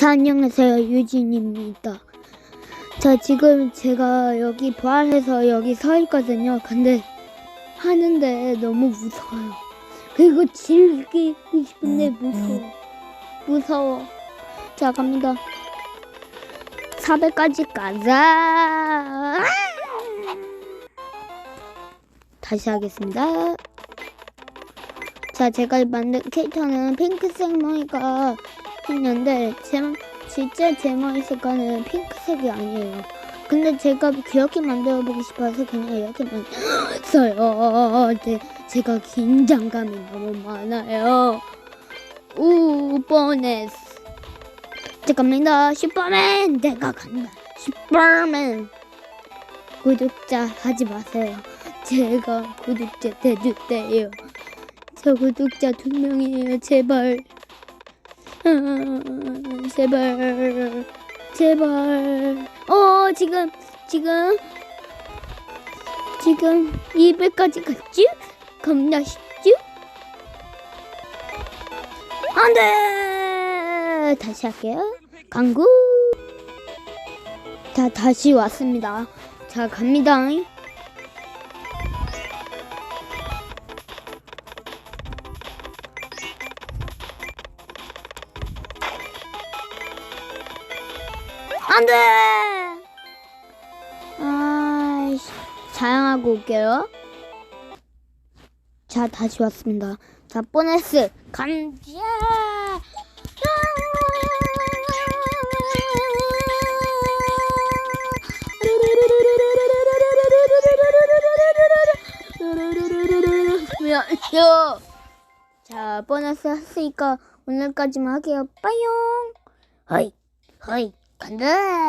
자, 안녕하세요. 유진입니다. 자, 지금 제가 여기 부활해서 여기 서 있거든요. 근데 하는데 너무 무서워요. 그리고 즐기고 싶은데 무서워. 무서워. 자, 갑니다. 400까지 가자. 다시 하겠습니다. 자, 제가 만든 캐릭터는 핑크색 머리가 있는데 제, 진짜 제 색깔은 핑크색이 아니에요. 근데 제가 귀엽게 만들어 보고 싶어서 그냥 이렇게 만들었어요. 네, 제가 긴장감이 너무 많아요. 우. 자 갑니다. 슈퍼맨 내가 간다. 슈퍼맨. 구독자 하지 마세요. 제가 구독자 돼줄게요. 저 구독자 두 명이에요. 제발. 아, 제발. 제발. 어, 지금, 지금. 지금 200까지 갔지? 겁나 쉽지? 안 돼! 다시 할게요. 강구. 자, 다시 왔습니다. 자, 갑니다. 안 돼! 아이씨, 자양하고 올게요. 자, 다시 왔습니다. 자, 보너스! 야, 자, 보너스 했으니까 오늘까지만 할게요. 빠용! 허이, 허이, 간다!